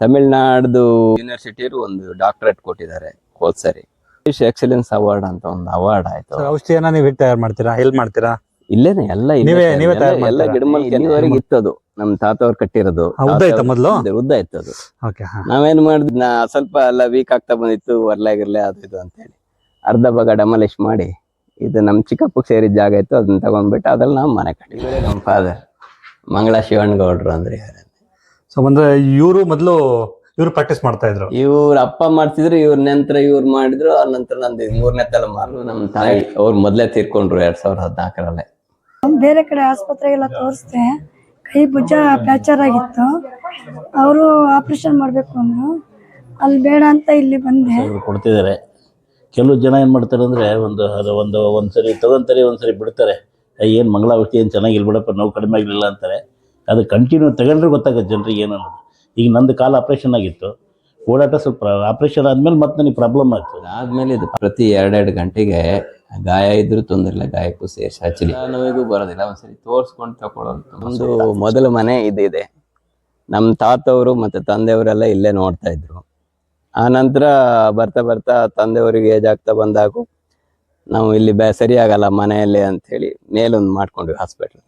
ತಮಿಳ್ನಾಡ್ದು ಯೂನಿವರ್ಸಿಟಿಯವರು ಒಂದು ಡಾಕ್ಟರೇಟ್ ಕೊಟ್ಟಿದ್ದಾರೆ ಹೋದ್ ಸರಿ. ಎಕ್ಸಲೆನ್ಸ್ ಅವಾರ್ಡ್ ಅಂತ ಒಂದು ಅವಾರ್ಡ್ ಆಯ್ತು. ಔಷಧಿಯನ್ನ ನೀವು ಹೇಗೆ ತಯಾರು ಮಾಡ್ತೀರಾ? ಎಲ್ಲಿ ಮಾಡ್ತೀರಾ? ಇಲ್ಲೇನೆ ಎಲ್ಲ ನೀವೇ-. ನೀವೇ ಎಲ್ಲ- ತಯಾರ್ ಎಲ್ಲ ಮಾಡ್ತೀರಾ? ಗಿಡಮೂಲಿಕೆ ಇತ್ತು ಅದು ನಮ್ ತಾತವ್ರು ಕಟ್ಟಿರೋದು. ಉದ್ದ ಇತ್ತಾ ಮೊದ್ಲು? ಉದ್ದ- ನಾವೇನ್ ಮಾಡಿದ್ ನಾ ಸ್ವಲ್ಪ ಎಲ್ಲ ವೀಕ್ ಆಗ್ತಾ ಬಂದಿತ್ತು ಹೊರ್ಲಾಗಿರ್ಲಿ ಅದು ಇದು ಅಂತ ಹೇಳಿ ಅರ್ಧ ಭಾಗ ಡಮಲಿಶ್ ಮಾಡಿ ಇದು ನಮ್ ಚಿಕ್ಕಪ್ಪಗೆ ಸೇರಿದ ಜಾಗ ಇತ್ತು ಅದನ್ನ ತಗೊಂಡ್ಬಿಟ್ಟು ಅದ್ರಲ್ಲಿ ನಾವು ಮನೆ ಕಟ್ಟಿದ್ವಿ. ನಮ್ಮ ಫಾದರ್ ಮಂಗಳ ಶಿವಣ್ಣಗೌಡ್ರು ಅಂದ್ರೆ ಇವ್ರು. ಸೊ ಅಂದ್ರೆ ಇವರು ಮೊದಲು ಇವ್ರು ಪ್ರಾಕ್ಟೀಸ್ ಮಾಡ್ತಾ ಇದ್ರು. ಇವ್ರ ಅಪ್ಪ ಮಾಡ್ತಿದ್ರು ಇವ್ರ ನಂತರ ಇವ್ರು ಮಾಡಿದ್ರು ಆ ನಂತರ ನಂದು ಮೂರನೇ ಮೂರನೇ ತಲೆಮಾರು ನಮ್ಮ ತಾಯಿ. ಅವ್ರು ಮೊದ್ಲೇ ತೀರ್ಕೊಂಡ್ರು ಎರಡ್ ಸಾವಿರದ ಹದಿನಾಲ್ಕರಲ್ಲೇ. ಬೇರೆ ಕಡೆ ಆಸ್ಪತ್ರೆಗೆಲ್ಲ ತೋರಿಸ್ದೆ. ಕೈ ಭುಜ ಫ್ರ್ಯಾಕ್ಚರ್ ಆಗಿತ್ತು ಅವರು ಆಪರೇಷನ್ ಮಾಡಬೇಕು ಅಂದ್ರು. ಅಲ್ಲಿ ಬೇಡ ಅಂತ ಇಲ್ಲಿ ಬಂದೆ. ಇವ್ರು ಕೊಡ್ತಿದ್ದಾರೆ ಕೆಲವು ಜನ ಏನು ಮಾಡ್ತಾರೆ ಅಂದರೆ ಒಂದು ಅದು ಒಂದು ಒಂದು ಸರಿ ತಗೊಂತಾರೆ ಒಂದು ಸರಿ ಬಿಡ್ತಾರೆ ಏನು ಮಂಗಳ ಔಷಧಿ ಏನು ಚೆನ್ನಾಗಿಲ್ಲ ಬಿಡಪ್ಪ ನೋವು ಕಡಿಮೆ ಆಗಲಿಲ್ಲ ಅಂತಾರೆ. ಅದು ಕಂಟಿನ್ಯೂ ತಗೊಂಡ್ರೆ ಗೊತ್ತಾಗುತ್ತೆ ಜನರಿಗೆ ಏನನ್ನೋದು ಈಗ ನಂದು ಕಾಲು ಆಪ್ರೇಷನ್ ಆಗಿತ್ತು. ಓಡಾಟ ಸ್ವಲ್ಪ ಆಪ್ರೇಷನ್ ಆದಮೇಲೆ ಮತ್ತೆ ನನಗೆ ಪ್ರಾಬ್ಲಮ್ ಆಯಿತು. ಆದ್ಮೇಲೆ ಇದು ಪ್ರತಿ ಎರಡೆರಡು ಗಂಟೆಗೆ ಗಾಯ ಇದ್ರೂ ತೊಂದರೆ ಇಲ್ಲ ಗಾಯಕ್ಕೂ ಸೇರ್ಸಿ ಹಚ್ಚಲಿ ನೋವಿಗೂ ಬರೋದಿಲ್ಲ ಒಂದ್ಸರಿ ತೋರ್ಸ್ಕೊಂಡು ತಗೊಳ್ಳೋದು ಒಂದು ಮೊದಲ ಮನೆ ಇದಿದೆ ನಮ್ಮ ತಾತವರು ಮತ್ತೆ ತಂದೆಯವರೆಲ್ಲ ಇಲ್ಲೇ ನೋಡ್ತಾ ಇದ್ರು. ಆ ನಂತರ ಬರ್ತಾ ಬರ್ತಾ ತಂದೆಯವರಿಗೆ ಏಜ್ ಆಗ್ತಾ ಬಂದಾಗ ನಾವು ಇಲ್ಲಿ ಸರಿ ಸರಿಯಾಗಲ್ಲ ಮನೆಯಲ್ಲೇ ಅಂತ ಹೇಳಿ ಮೇಲೊಂದು ಮಾಡ್ಕೊಂಡ್ವಿ ಹಾಸ್ಪಿಟಲ್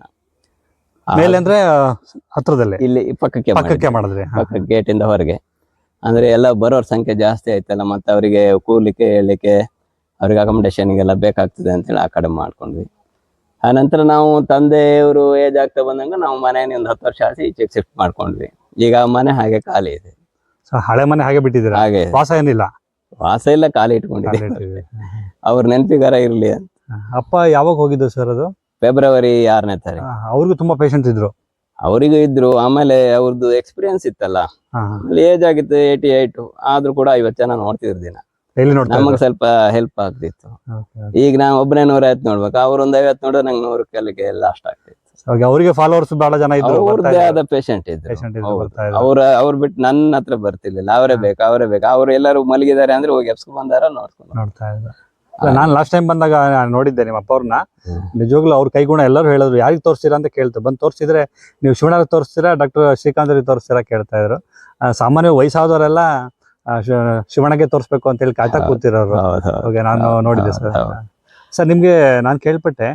ಮೇಲೆ ಅಂದ್ರೆ ಹತ್ರದಲ್ಲಿ. ಇಲ್ಲಿ ಪಕ್ಕಕ್ಕೆ ಪಕ್ಕಕ್ಕೆ ಮಾಡಿದ್ರೆ ಮಾಡಿದ್ರಿ ಗೇಟ್ ಇಂದ ಹೊರಗೆ. ಅಂದ್ರೆ ಎಲ್ಲ ಬರೋರ್ ಸಂಖ್ಯೆ ಜಾಸ್ತಿ ಆಯ್ತಲ್ಲ ಮತ್ತೆ ಅವರಿಗೆ ಕೂರ್ಲಿಕ್ಕೆ ಹೇಳಲಿಕ್ಕೆ ಅವ್ರಿಗೆ ಅಕಾಮಿಡೇಷನ್ಗೆಲ್ಲ ಬೇಕಾಗ್ತದೆ ಅಂತೇಳಿ ಆ ಕಡೆ ಮಾಡ್ಕೊಂಡ್ವಿ. ಆ ನಂತರ ನಾವು ತಂದೆಯವರು ಏಜ್ ಆಗ್ತಾ ಬಂದಂಗ ನಾವು ಮನೆಯಲ್ಲಿ ಒಂದು ಹತ್ತು ವರ್ಷ ಆಸಿ ಈಚೆಗೆ ಶಿಫ್ಟ್ ಮಾಡ್ಕೊಂಡ್ವಿ. ಈಗ ಮನೆ ಹಾಗೆ ಖಾಲಿ ಇದೆ. ಸೊ ಹಳೆ ಮನೆ ಹಾಗೆ ಬಿಟ್ಟಿದ್ದೀರಾ? ಹಾಗೆ. ವಾಸ ಏನಿಲ್ಲ? ವಾಸ ಇಲ್ಲ ಖಾಲಿ ಇಟ್ಕೊಂಡಿದ್ದೀವಿ. ಅವ್ರ ನೆನಪಿಗಾರ ಇರಲಿ ಅಂತ. ಅಪ್ಪ ಯಾವಾಗ ಹೋಗಿದ್ದು ಸರ್ ಅದು? ಫೆಬ್ರವರಿ ಆರನೇ ತಾರೀಕು. ಅವ್ರಿಗೂ ತುಂಬಾ ಪೇಷಂಟ್ ಇದ್ರು. ಅವರಿಗೂ ಇದ್ರು ಆಮೇಲೆ ಅವ್ರದ್ದು ಎಕ್ಸ್ಪೀರಿಯನ್ಸ್ ಇತ್ತಲ್ಲ. ಏಜ್ ಆಗಿತ್ತು ಏಯ್ಟಿ ಏಯ್ಟ್ ಆದ್ರೂ ಕೂಡ ಐವತ್ತು ಜನ ನೋಡ್ತಿದ್ರು ದಿನ. ಎಲ್ಲಿ ನಮಗ್ ಸ್ವಲ್ಪ ಹೆಲ್ಪ್ ಆಗ್ತಿತ್ತು. ಈಗ ನಾವು ಒಬ್ಬನೇ ನೂರ ಐವತ್ತು ನೋಡ್ಬೇಕು. ಅವ್ರೊಂದ್ ಐವತ್ತು ನೋಡಿದ್ರೆ ನಂಗೆ ನೂರು ಕಲಿಕೆ ಲಾಸ್ಟ್ ಆಗ್ತಿತ್ತು. ಅವರಿಗೆ ಫಾಲೋವರ್ಸ್ ಬಹಳ ಜನ ಇದ್ರು ಅವ್ರದ್ದೇ ಆದ ಪೇಷಂಟ್ ಇದ್ರು. ಅವ್ರ ಅವ್ರು ಬಿಟ್ಟು ನನ್ನ ಹತ್ರ ಬರ್ತಿರ್ಲಿಲ್ಲ. ಅವರೇ ಬೇಕು ಅವರೇ ಬೇಕು. ಅವ್ರು ಎಲ್ಲರೂ ಮಲಗಿದ್ದಾರೆ ಅಂದ್ರೆ ಹೋಗಿ ಎಬ್ಸ್ಕೊಂಡ್ ಬಂದಾರ ನೋಡ್ಕೊಂಡು ನೋಡ್ತಾ ನಾನು ಲಾಸ್ಟ್ ಟೈಮ್ ಬಂದಾಗ ನೋಡಿದ್ದೆ ನಿಮ್ಮ ಅಪ್ಪ ಅವ್ರನ್ನ ಹ್ಮ್. ನಿಜವಾಗ್ಲೂ ಅವ್ರ ಕೈಗುಣ ಎಲ್ಲರೂ ಹೇಳಿದ್ರು ಯಾರಿಗೆ ತೋರಿಸ್ತೀರಾ ಅಂತ ಕೇಳ್ತು. ಬಂದು ತೋರಿಸಿದ್ರೆ ನೀವು ಶಿವಣ್ಣ ತೋರಿಸ್ತೀರಾ ಡಾಕ್ಟರ್ ಶ್ರೀಕಾಂತ್ ಅವ್ರಿಗೆ ತೋರಿಸ್ತೀರಾ ಕೇಳ್ತಾ ಇದ್ರು. ಸಾಮಾನ್ಯ ವಯಸ್ಸಾದವರೆಲ್ಲ ಶಿವಣಗೆ ಶಿವಣ್ಣಗೆ ತೋರಿಸ್ಬೇಕು ಅಂತ ಹೇಳಿ ಕಾಯ್ತಾ. ಕೂತಿರೋರು. ಓಕೆ ನಾನು ನೋಡಿದ್ದೆ ಸರ್. ಸರ್ ನಿಮ್ಗೆ ನಾನು ಕೇಳ್ಪಟ್ಟೆ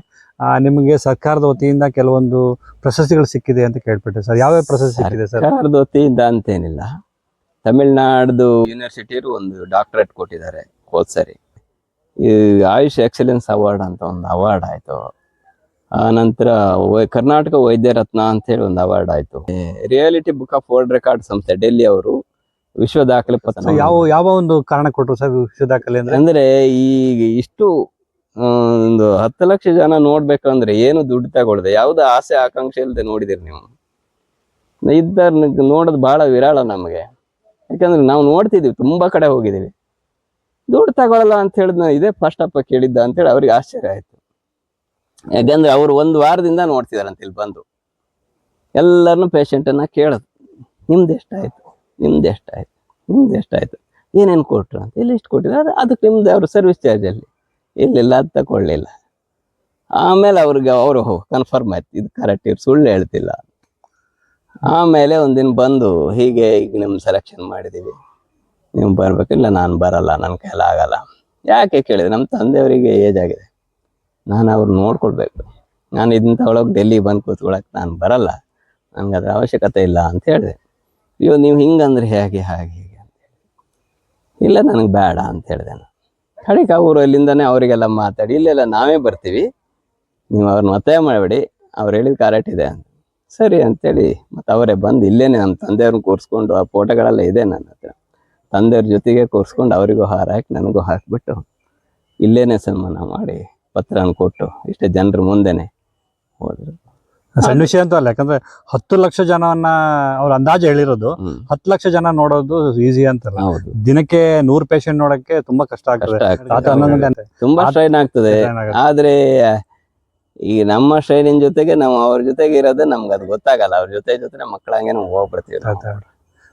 ನಿಮಗೆ ಸರ್ಕಾರದ ವತಿಯಿಂದ ಕೆಲವೊಂದು ಪ್ರಶಸ್ತಿಗಳು ಸಿಕ್ಕಿದೆ ಅಂತ ಕೇಳ್ಪಟ್ಟೆ ಸರ್. ಯಾವ್ಯಾವ ಪ್ರಶಸ್ತಿ ಸಿಕ್ಕಿದೆ ಸರ್? ಸರ್ಕಾರದ ವತಿಯಿಂದ ಅಂತೇನಿಲ್ಲ. ತಮಿಳ್ನಾಡು ಯೂನಿವರ್ಸಿಟಿಯರು ಒಂದು ಡಾಕ್ಟರೇಟ್ ಕೊಟ್ಟಿದ್ದಾರೆ ಹೋದ್ ಸರಿ ಈ ಆಯುಷ್ ಎಕ್ಸಲೆನ್ಸ್ ಅವಾರ್ಡ್ ಅಂತ ಒಂದು ಅವಾರ್ಡ್ ಆಯ್ತು. ಆ ನಂತರ ವೈ- ಕರ್ನಾಟಕ ವೈದ್ಯ ರತ್ನ ಅಂತ ಹೇಳಿ ಒಂದು ಅವಾರ್ಡ್ ಆಯ್ತು. Reality book of world record ಸಂಸ್ಥೆ ಡೆಲ್ಲಿ ಅವರು ವಿಶ್ವ ದಾಖಲೆ ಪತ್ರ ಯಾವ ಯಾವ ಒಂದು ಕಾರಣ ಕೊಟ್ಟರು ಸರ್ ವಿಶ್ವ ದಾಖಲೆ ಅಂದ್ರೆ? ಅಂದ್ರೆ ಈಗ ಇಷ್ಟು ಒಂದು ಹತ್ತು ಲಕ್ಷ ಜನ ನೋಡ್ಬೇಕಂದ್ರೆ ಏನು ದುಡ್ಡು ತಗೊಳ್ದೆ? ಯಾವ್ದು ಆಸೆ ಆಕಾಂಕ್ಷೆ ಇಲ್ಲದೆ ನೋಡಿದಿರಿ ನೀವು? ಇದ್ದ ನೋಡೋದು ಬಹಳ ವಿರಾಳ ನಮಗೆ. ಯಾಕಂದ್ರೆ ನಾವು ನೋಡ್ತಿದೀವಿ ತುಂಬಾ ಕಡೆ ಹೋಗಿದೀವಿ. ದುಡ್ಡು ತಗೊಳಲ್ಲ ಅಂತ ಹೇಳಿದ್ ನಾನು ಇದೇ ಫಸ್ಟ್ ಅಪ್ಪ ಕೇಳಿದ್ದ ಅಂತೇಳಿ ಅವ್ರಿಗೆ ಆಶ್ಚರ್ಯ ಆಯಿತು. ಯಾಕಂದ್ರೆ ಅವ್ರು ಒಂದು ವಾರದಿಂದ ನೋಡ್ತಿದಾರಂತ ಇಲ್ಲಿ ಬಂದು. ಎಲ್ಲರನ್ನು ಪೇಷಂಟನ್ನು ಕೇಳೋದು. ನಿಮ್ದು ಎಷ್ಟಾಯ್ತು ನಿಮ್ದು ಎಷ್ಟಾಯ್ತು ನಿಮ್ದು ಎಷ್ಟಾಯ್ತು ಏನೇನು ಕೊಟ್ಟರು ಅಂತ? ಇಲ್ಲಿ ಇಷ್ಟು ಕೊಟ್ಟಿದ್ದಾರೆ? ಅದಕ್ಕೆ ನಿಮ್ದು ಅವರು ಸರ್ವಿಸ್ ಚಾರ್ಜ್ ಅಲ್ಲಿ. ಇಲ್ಲಿಲ್ಲ ಅದು ತಗೊಳ್ಳಿಲ್ಲ. ಆಮೇಲೆ ಅವ್ರಿಗೆ ಅವರು ಕನ್ಫರ್ಮ್ ಆಯ್ತು. ಇದು ಕರೆಕ್ಟ್ ಇವ್ರು ಸುಳ್ಳು ಹೇಳ್ತಿಲ್ಲ. ಆಮೇಲೆ ಒಂದಿನ ಬಂದು ಹೀಗೆ ಈಗ ನಿಮ್ಮ ಸೆಲೆಕ್ಷನ್ ಮಾಡಿದ್ದೀವಿ ನೀವು ಬರ್ಬೇಕಿಲ್ಲ ನಾನು ಬರಲ್ಲ ನನ್ನ ಕೈಲ ಆಗಲ್ಲ. ಯಾಕೆ ಕೇಳಿದೆ? ನಮ್ಮ ತಂದೆಯವರಿಗೆ ಏಜ್ ಆಗಿದೆ. ನಾನು ಅವ್ರು ನೋಡ್ಕೊಳ್ಬೇಕು. ನಾನು ಇದನ್ನ ತಗೊಳಕ್ಕೆ ಡೆಲ್ಲಿ ಬಂದು ಕೂತ್ಕೊಳಕ್ಕೆ ನಾನು ಬರಲ್ಲ. ನನಗೆ ಅದರ ಅವಶ್ಯಕತೆ ಇಲ್ಲ ಅಂತ ಹೇಳಿದೆ. ಅಯ್ಯೋ, ನೀವು ಹಿಂಗಂದ್ರೆ ಹೇಗೆ, ಹಾಗೆ, ಹೀಗೆ ಅಂತ ಇಲ್ಲ, ನನಗೆ ಬೇಡ ಅಂತ ಹೇಳಿದೆ ನಾನು. ಕಡೆಗೆ ಅವರು ಅಲ್ಲಿಂದಾನೆ ಅವರಿಗೆಲ್ಲ ಮಾತಾಡಿ ಇಲ್ಲೆಲ್ಲ ನಾವೇ ಬರ್ತೀವಿ. ನೀವು ಅವ್ರನ್ನ ಒತ್ತಾಯ ಮಾಡಬೇಡಿ. ಅವ್ರು ಹೇಳಿದ ಕರೆಕ್ಟ್ ಇದೆ ಅಂತ. ಸರಿ ಅಂತೇಳಿ ಮತ್ತು ಅವರೇ ಬಂದು ಇಲ್ಲೇನೆ ನಮ್ಮ ತಂದೆಯವ್ರನ್ನ ಕೂರಿಸ್ಕೊಂಡು ಆ ಫೋಟೋಗಳೆಲ್ಲ ಇದೆ ನನ್ನ ಹತ್ರ. ತಂದೆಯವ್ರ ಜೊತೆಗೆ ಕೂರಿಸ್ಕೊಂಡು ಅವರಿಗೂ ಹಾರ ಹಾಕಿ ನನಗೂ ಹಾಕಿಬಿಟ್ಟು ಇಲ್ಲೇನೆ ಸನ್ಮಾನ ಮಾಡಿ ಪತ್ರನ ಕೊಟ್ಟು ಇಷ್ಟೇ ಜನರ ಮುಂದೆನೆ ಹೋದ್ರು. ಸಣ್ಣ ವಿಷಯ ಅಂತ ಅಲ್ಲ ಯಾಕಂದ್ರೆ ಹತ್ತು ಲಕ್ಷ ಜನವನ್ನ ಅವ್ರ ಅಂದಾಜು ಹೇಳಿರೋದು ಹತ್ತು ಲಕ್ಷ ಜನ ನೋಡೋದು ಈಸಿ ಅಂತಲ್ಲ. ಹೌದು. ದಿನಕ್ಕೆ ನೂರ್ ಪೇಷಂಟ್ ನೋಡಕ್ಕೆ ತುಂಬಾ ಕಷ್ಟ ಆಗ್ತದೆ. ತುಂಬಾ ಸ್ಟ್ರೈನ್ ಆಗ್ತದೆ. ಆದ್ರೆ ಈ ನಮ್ಮ ಸ್ಟ್ರೈನಿನ ಜೊತೆಗೆ ನಾವು ಅವ್ರ ಜೊತೆಗೆ ಇರೋದು ನಮ್ಗೆ ಅದು ಗೊತ್ತಾಗಲ್ಲ. ಅವ್ರ ಜೊತೆ ಜೊತೆ ಮಕ್ಕಳಂಗೆ ನಾವು. ಹೋಗ್ಬಿಡ್ತೀವಿ.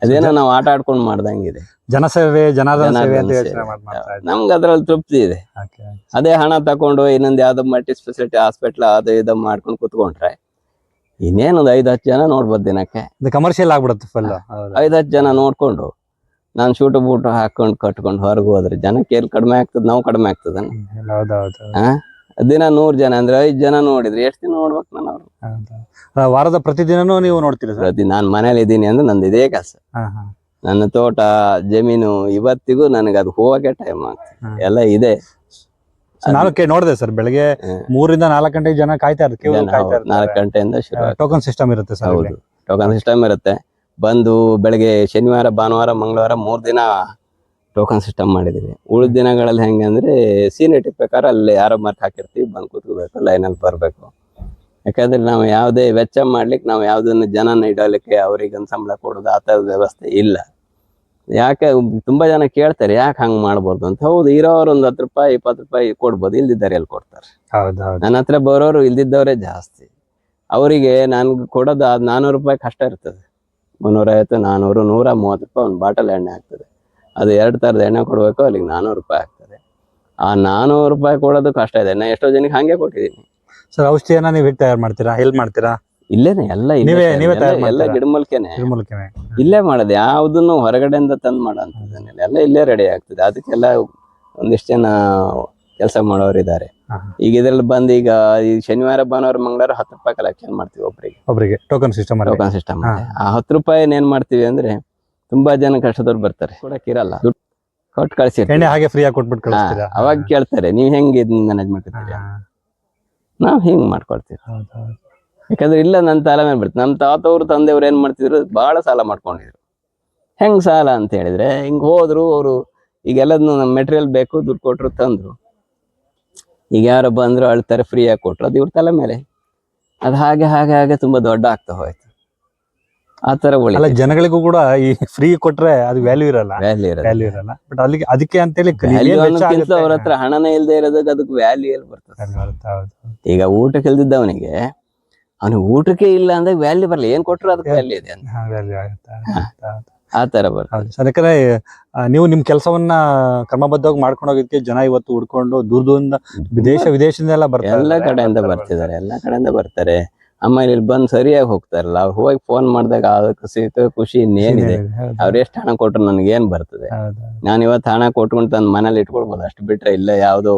ಅದೇನೋ ನಾವು ಆಟ ಆಡ್ಕೊಂಡು ಮಾಡ್ದಂಗಿದೆ. ಜನಸೇವೆ ಜನಾರ್ದನ ಸೇವೆ ಅಂತ ಯೋಚನೆ ಮಾಡ್- ಮಾಡ್ತಾ ಇದ್ದಾರೆ. ನಮ್ಗೆ ಅದ್ರಲ್ಲಿ ತೃಪ್ತಿ ಇದೆ. Okay. ಅದೇ ಹಣ ತಕೊಂಡು ಇನ್ನೊಂದು ಯಾವ್ದೋ ಮಲ್ಟಿ ಸ್ಪೆಷಾಲಿಟಿ ಹಾಸ್ಪಿಟ್ಲ್ ಅದು ಇದು ಮಾಡ್ಕೊಂಡು ಕುತ್ಕೊಂಡ್ರೆ ಇನ್ನೇನೊಂದು ಐದ್ ಹತ್ತು ಜನ ನೋಡ್ಬೋದು ದಿನಕ್ಕೆ. ಇದು ಕಮರ್ಷಿಯಲ್ ಆಗ್ಬಿಡುತ್ತೆ ಫುಲ್ ಐದು ಹತ್ತು ಜನ ನೋಡ್ಕೊಂಡು ನಾನು ಶೂಟ್ ಬೂಟು ಹಾಕೊಂಡು ಕಟ್ಕೊಂಡು ಹೊರಗೆ ಹೋದ್ರೆ ಜನಕ್ಕೆ ಎಲ್ಲಿ ಕಡಿಮೆ ಆಗ್ತದೆ? ನಾವು ಕಡಿಮೆ ಆಗ್ತದ ಹೌದೌದು ದಿನ ನೂರ್ ಜನ ಅಂದ್ರೆ ಐದ್ ಜನ ನೋಡಿದ್ರೆ ಎಷ್ಟು ದಿನ ನೋಡ್ಬೇಕು ನಾನು ಅವ್ರು ವಾರದ ಪ್ರತಿದಿನನೂ ನೀವು ನೋಡ್ತೀರಿ ಸರ್? ಪ್ರತಿ ನಾನು ಮನೇಲಿ ಇದ್ದೀನಿ ಅಂದ್ರೆ ನಂದು ಇದೇ ಕೆಲಸ. ಹಾ ಹಾ. ನನ್ನ ತೋಟ ಜಮೀನು ಇವತ್ತಿಗೂ ನನಗೆ ಅದು ಹೋಗಕ್ಕೆ ಟೈಮ್ ಆಗ್ತದೆ ಎಲ್ಲ ಇದೆ. ನಾನು ಕೇ ನೋಡಿದೆ ಸರ್ ಬೆಳಗ್ಗೆ. ಮೂರಿಂದ ನಾಲ್ಕು ಗಂಟೆಗೆ ಜನ ಕಾಯ್ತಾ ಇರ್ತಾರೆ queue ಕಾಯ್ತಾ ನಾಲ್ಕು ಗಂಟೆಯಿಂದ ಶುರು. ಟೋಕನ್ ಸಿಸ್ಟಮ್ ಇರುತ್ತೆ ಸರ್ ಹೌದು. ಟೋಕನ್ ಸಿಸ್ಟಮ್ ಇರುತ್ತೆ. ಬಂದು ಬೆಳಗ್ಗೆ ಶನಿವಾರ ಭಾನುವಾರ ಮಂಗಳವಾರ ಮೂರ್ ದಿನ ಟೋಕನ್ ಸಿಸ್ಟಮ್ ಮಾಡಿದೀವಿ. ಉಳಿದ ದಿನಗಳಲ್ಲಿ ಹೆಂಗೆ ಅಂದ್ರೆ ಸೀನಿಯರಿಟಿ ಪ್ರಕಾರ ಅಲ್ಲಿ ಯಾರೋ ಮಾರ್ಕ್ ಹಾಕಿರ್ತೀವಿ ಬಂದು ಕೂತ್ಕೋಬೇಕು ಲೈನಲ್ಲಿ ಬರಬೇಕು. ಯಾಕಂದ್ರೆ ನಾವು ಯಾವುದೇ ವೆಚ್ಚ ಮಾಡ್ಲಿಕ್ಕೆ ನಾವು ಯಾವುದನ್ನು ಜನನ ಇಡೋಲಿಕ್ಕೆ ಅವ್ರಿಗೆ ಒಂದು ಸಂಬಳ ಕೊಡೋದು ಆ ಥರದ ವ್ಯವಸ್ಥೆ ಇಲ್ಲ. ಯಾಕೆ ತುಂಬಾ ಜನ ಕೇಳ್ತಾರೆ ಯಾಕೆ ಹಂಗೆ ಮಾಡ್ಬೋದು ಅಂತ. ಹೌದು ಇರೋರು ಒಂದು ಹತ್ತು ರೂಪಾಯಿ ಇಪ್ಪತ್ತು ರೂಪಾಯಿ ಕೊಡ್ಬೋದು ಇಲ್ದಿದ್ದಾರೆ ಎಲ್ಲಿ ಕೊಡ್ತಾರೆ? ನನ್ನ ಹತ್ರ ಬರೋರು ಇಲ್ದಿದ್ದವರೇ ಜಾಸ್ತಿ. ಅವರಿಗೆ ನನ್ಗೆ ಕೊಡೋದು ಅದು ನಾನ್ನೂರು ರೂಪಾಯಿ ಕಷ್ಟ ಇರ್ತದೆ. ಮುನ್ನೂರೈವತ್ತು ನಾನ್ನೂರು ನೂರ ಮೂವತ್ತು ರೂಪಾಯಿ ಒಂದು ಬಾಟಲ್ ಎಣ್ಣೆ ಆಗ್ತದೆ. ಅದು ಎರಡು ಥರದ ಎಣ್ಣೆ ಕೊಡಬೇಕು ಅಲ್ಲಿಗೆ ನಾನ್ನೂರು ರೂಪಾಯಿ ಆಗ್ತದೆ. ಆ ನಾನ್ನೂರು ರೂಪಾಯಿ ಕೊಡೋದು ಕಷ್ಟ ಇದೆ. ನಾ ಎಷ್ಟೋ ಜನಕ್ಕೆ ಹಾಗೆ ಕೊಟ್ಟಿದ್ದೀನಿ. ಸರ್ ಔಷಧಿಯನ್ನ ನೀವು ಹೇಗೆ ತಯಾರು ಮಾಡ್ತೀರಾ? ಎಲ್ಲಿ ಮಾಡ್ತೀರಾ? ಇಲ್ಲೇನೆ ಎಲ್ಲ ಇಲ್ಲೇ ನೀವೇ- ನೀವೇ ತಯಾರು ಎಲ್ಲ-? ಗಿಡಮೂಲಿಕೆನೆ. ಇಲ್ಲೇ ಮಾಡೋದು. ಯಾವುದನ್ನು ಹೊರಗಡೆಯಿಂದ ತಂದು ಮಾಡೋಂಥದ್ದನ್ನೆಲ್ಲ ಎಲ್ಲ ಇಲ್ಲೇ ರೆಡಿ ಆಗ್ತದೆ. ಅದಕ್ಕೆಲ್ಲ ಒಂದಿಷ್ಟು ಜನ ಕೆಲಸ ಮಾಡೋರು ಇದ್ದಾರೆ. ಈಗ ಇದ್ರಲ್ಲಿ ಬಂದು ಈಗ ಈ ಶನಿವಾರ ಭಾನುವಾರ ಮಂಗಳವಾರ ಹತ್ತು ರೂಪಾಯಿ ಕಲೆಕ್ಷನ್ ಮಾಡ್ತೀವಿ ಒಬ್ರಿಗೆ. ಒಬ್ರಿಗೆ. ಟೋಕನ್ ಸಿಸ್ಟಮ್ ಟೋಕನ್ ಸಿಸ್ಟಮ್ ಆ ಹತ್ತು ರೂಪಾಯಿ ಏನ್ ಮಾಡ್ತೀವಿ ಅಂದ್ರೆ ತುಂಬಾ ಜನ ಕಷ್ಟದವ್ರು ಬರ್ತಾರೆ. ಕೊಡಕ್ ಇರಲ್ಲ. ಕೊಟ್ಟು ಕಳಿಸಿ ಎಣ್ಣೆ ಹಾಗೆ ಫ್ರೀ ಆಗಿ ಕೊಟ್ಬಿಟ್ಟು ಕಳಿಸ್ತೀರಾ? ಅವಾಗ ಕೇಳ್ತಾರೆ ನೀವ್ ಹೆಂಗ್ ಇದನ್ನ ಮ್ಯಾನೇಜ್ ಮಾಡ್ಕೊತೀರಿ. ನಾವ್ ಹಿಂಗ್ ಮಾಡ್ಕೊಳ್ತೀವಿ. ಯಾಕಂದ್ರೆ ಇಲ್ಲ ನನ್ನ ತಲೆ ಮೇಲೆ ಬಿಡ್ತು ನಮ್ಮ ತಾತವ್ರು ತಂದೆಯವ್ರು ಏನ್ ಮಾಡ್ತಿದ್ರು? ಬಹಳ ಸಾಲ ಮಾಡ್ಕೊಂಡಿದ್ರು. ಹೆಂಗ್ ಸಾಲ ಅಂತ ಹೇಳಿದ್ರೆ ಹಿಂಗ್ ಹೋದ್ರು ಅವರು ಈಗ ಎಲ್ಲದನ್ನು ನಮ್ಮ ಮೆಟೀರಿಯಲ್ ಬೇಕು ದುಡ್ಡು ಕೊಟ್ರು ತಂದ್ರು. ಈಗ ಯಾರು ಬಂದ್ರು ಅಳ್ತಾರೆ ಫ್ರೀ ಆಗಿ ಕೊಟ್ರು ಅದು ಇವ್ರ ತಲೆ ಮೇಲೆ. ಅದು ಹಾಗೆ ಹಾಗೆ ಹಾಗೆ ತುಂಬಾ ದೊಡ್ಡ ಆಗ್ತಾ ಹೋಯ್ತು. ಆ ತರ ಅಲ್ಲ ಒಳ್ಳೆ ಜನಗಳಿಗೂ ಕೂಡ ಈ ಫ್ರೀ ಕೊಟ್ರೆ ಅದು ವ್ಯಾಲ್ಯೂ ಇರಲ್ಲ. ವ್ಯಾಲ್ಯೂ ಇರಲ್ಲ. ವ್ಯಾಲ್ಯೂ ಇರಲ್ಲ. ಬಟ್ ಅಲ್ಲಿಗೆ ಅದಕ್ಕೆ ಅಂತೇಳಿ ಹೇಳಿ ಅವ್ರ ಹತ್ರ ಹಣನೇ ಇಲ್ದೇ ಇರೋದಕ್ಕೆ ಅದಕ್ಕೆ ವ್ಯಾಲ್ಯೂ ಎಲ್ಲಿ ಬರ್ತದೆ. ಈಗ ಊಟಕ್ಕೆ ಇಲ್ದಿದ್ದವನಿಗೆ ಅವನಿಗೆ ಊಟಕ್ಕೆ ಇಲ್ಲ ಅಂದ್ರೆ ವ್ಯಾಲ್ಯೂ ಬರಲ್ಲ. ಏನ್ ಕೊಟ್ರೆ ಅದಕ್ಕೆ ವ್ಯಾಲ್ಯೂ ಇದೆ ಅಂತ. ವ್ಯಾಲ್ಯೂ ಆಗುತ್ತೆ ಹೌದು. ಆ ತರ ಬರ್ತದೆ. ಹೌದು. ಸರ್ ಯಾಕಂದ್ರೆ ಆ, ನೀವು ನಿಮ್ ಕೆಲಸವನ್ನ ಕ್ರಮಬದ್ಧವಾಗಿ ಮಾಡ್ಕೊಂಡು ಹೋಗಿದ್ದಕ್ಕೆ ಜನ ಇವತ್ತು ಹುಡ್ಕೊಂಡು ದೂರ ದೂರದಿಂದ ವಿದೇಶ ವಿದೇಶದಿಂದ ಎಲ್ಲ ಬರ್ತಾರೆ ಎಲ್ಲಾ ಕಡೆಯಿಂದ ಬರ್ತಿದ್ದಾರೆ ಎಲ್ಲಾ ಕಡೆಯಿಂದ ಬರ್ತಾರೆ. ಆಮೇಲೆ ಇಲ್ಲಿ ಬಂದು ಸರಿಯಾಗಿ ಹೋಗ್ತಾರಲ್ಲ ಅವ್ರು ಹೋಗಿ ಫೋನ್ ಮಾಡಿದಾಗ ಅದಕ್ಕೆ ಸಿಕ್ಕ ಖುಷಿ ಇನ್ನೇನಿದೆ ಅವ್ರು ಎಷ್ಟು ಹಣ ಕೊಟ್ರು ನನಗೆ ಏನ್ ಬರ್ತದೆ. ನಾನು ಇವತ್ತು ಹಣ ಕೊಟ್ಕೊಂಡು ತಂದು ಮನೇಲಿ ಇಟ್ಕೊಳ್ಬೋದು. ಅಷ್ಟು ಬಿಟ್ರೆ ಇಲ್ಲ ಯಾವುದೋ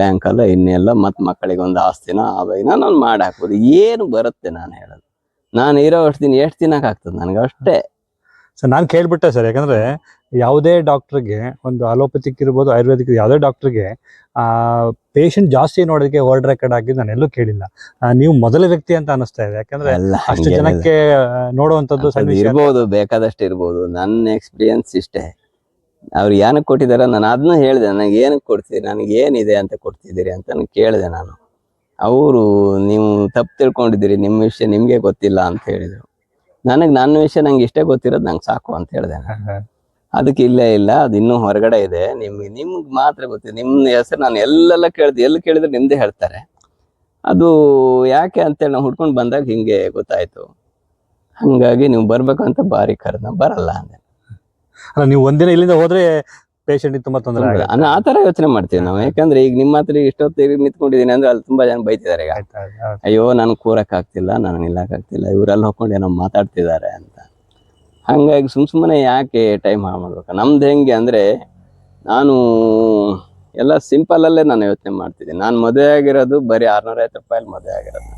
ಬ್ಯಾಂಕ್ ಅಲ್ಲ ಇನ್ನೆಲ್ಲ ಮತ್ ಮಕ್ಕಳಿಗೆ ಒಂದು ಆಸ್ತಿನ ಅವೇನೋ ನಾನು ಮಾಡಿ ಹಾಕ್ಬೋದು ಏನು ಬರುತ್ತೆ ನಾನು ಹೇಳೋದು. ನಾನು ಇರೋ ಅಷ್ಟು ದಿನ ಎಷ್ಟು ದಿನಕ್ಕೆ ಆಗ್ತದೆ ನನಗೆ ಅಷ್ಟೇ. ಸರ್ ನಾನು ಕೇಳ್ಬಿಟ್ಟೆ ಸರ್ ಯಾಕಂದ್ರೆ ಯಾವುದೇ ಡಾಕ್ಟರ್ಗೆ ಒಂದು ಅಲೋಪತಿಕ್ ಇರ್ಬೋದು ಆಯುರ್ವೇದಿಕ್ ಯಾವುದೇ ಡಾಕ್ಟರ್ಗೆ ಆ ಪೇಷಂಟ್ ಜಾಸ್ತಿ ನೋಡೋದಕ್ಕೆ ವರ್ಲ್ಡ್ ರೆಕಾರ್ಡ್ ಆಗಿದ್ದು ನಾನು ಎಲ್ಲೂ ಕೇಳಿಲ್ಲ. ನೀವು ಮೊದಲ ವ್ಯಕ್ತಿ ಅಂತ ಅನಿಸ್ತಾ ಇದೆ. ಯಾಕಂದ್ರೆ ಅಷ್ಟು ಜನಕ್ಕೆ ನೋಡುವಂಥದ್ದು ಇರ್ಬೋದು ಬೇಕಾದಷ್ಟು ಇರ್ಬೋದು. ನನ್ನ ಎಕ್ಸ್ಪೀರಿಯನ್ಸ್ ಇಷ್ಟೇ. ಅವ್ರು ಏನಕ್ಕೆ ಕೊಟ್ಟಿದ್ದಾರೆ ನಾನು ಅದನ್ನ ಹೇಳಿದೆ ನನಗೆ ಏನಕ್ಕೆ ಕೊಡ್ತೀರಿ? ನನಗೆ ಏನಿದೆ ಅಂತ ಕೊಡ್ತಿದ್ದೀರಿ? ಅಂತ ನಾನು ಕೇಳಿದೆ ನಾನು. ಅವರು ನೀವು ತಪ್ಪು ತಿಳ್ಕೊಂಡಿದ್ದೀರಿ ನಿಮ್ಮ ವಿಷಯ ನಿಮಗೆ ಗೊತ್ತಿಲ್ಲ ಅಂತ ಹೇಳಿದರು. ನನಗೆ ನನ್ನ ವಿಷಯ ನಂಗೆ ಇಷ್ಟೇ ಗೊತ್ತಿರೋದು ನಂಗೆ ಸಾಕು ಅಂತ ಹೇಳಿದೆ ಅದಕ್ಕೆ ಇಲ್ಲೇ ಇಲ್ಲ ಅದು ಇನ್ನೂ ಹೊರಗಡೆ ಇದೆ. ನಿಮ್ಗೆ ನಿಮ್ಗೆ ಮಾತ್ರ ಗೊತ್ತಿದೆ. ನಿಮ್ಮ ಹೆಸರು ನಾನು ಎಲ್ಲೆಲ್ಲ ಕೇಳಿದೆ ಎಲ್ಲಿ ಕೇಳಿದ್ರೆ ನಿಮ್ದೇ ಹೇಳ್ತಾರೆ. ಅದು ಯಾಕೆ ಅಂತೇಳಿ ನಾವು ಹುಡ್ಕೊಂಡು ಬಂದಾಗ ಹಿಂಗೆ ಗೊತ್ತಾಯ್ತು. ಹಂಗಾಗಿ ನೀವು ಬರ್ಬೇಕು ಅಂತ ಬಾರಿ ಕರೆದ ಬರಲ್ಲ ಅಂದೆ. ಅಲ್ಲ ನೀವು ಒಂದಿನ ಇಲ್ಲಿಂದ ಹೋದ್ರೆ ಪೇಷಂಟ್ ತುಂಬಾ ತೊಂದರೆ ಆಗುತ್ತೆ. ನಾನು ಆ ತರ ಯೋಚನೆ ಮಾಡ್ತೀವಿ ನಾವು. ಯಾಕಂದ್ರೆ ಈಗ ನಿಮ್ಮ ಹತ್ರ ಇಷ್ಟೊತ್ತು ನಿಂತ್ಕೊಂಡಿದ್ದೀನಿ ಅಂದ್ರೆ ಅಲ್ಲಿ ತುಂಬಾ ಜನ ಬೈತಿದ್ದಾರೆ ಈಗ. ಅಯ್ಯೋ ನಾನು ಕೂರಕ್ ಆಗ್ತಿಲ್ಲ ನಾನು ನಿಲ್ಲಕ್ ಆಗ್ತಿಲ್ಲ ಇವ್ರಲ್ಲಿ ಹೋಗ್ಕೊಂಡು ಏನೋ ಮಾತಾಡ್ತಿದ್ದಾರೆ ಅಂತ. ಹಂಗಾಗಿ ಸುಮ್ ಸುಮ್ಮನೆ ಯಾಕೆ ಟೈಮ್ ಹಾಳು ಮಾಡ್ಬೇಕು? ನಮ್ದು ಹೆಂಗೆ ಅಂದ್ರೆ ನಾನು ಎಲ್ಲ ಸಿಂಪಲ್ ಅಲ್ಲೇ ನಾನು ಯೋಚನೆ ಮಾಡ್ತಿದ್ದೀನಿ. ನಾನು ಮದುವೆ ಆಗಿರೋದು ಬರೀ ಆರ್ನೂರ ಐವತ್ತು ರೂಪಾಯಿ ಮದುವೆ ಆಗಿರೋದು.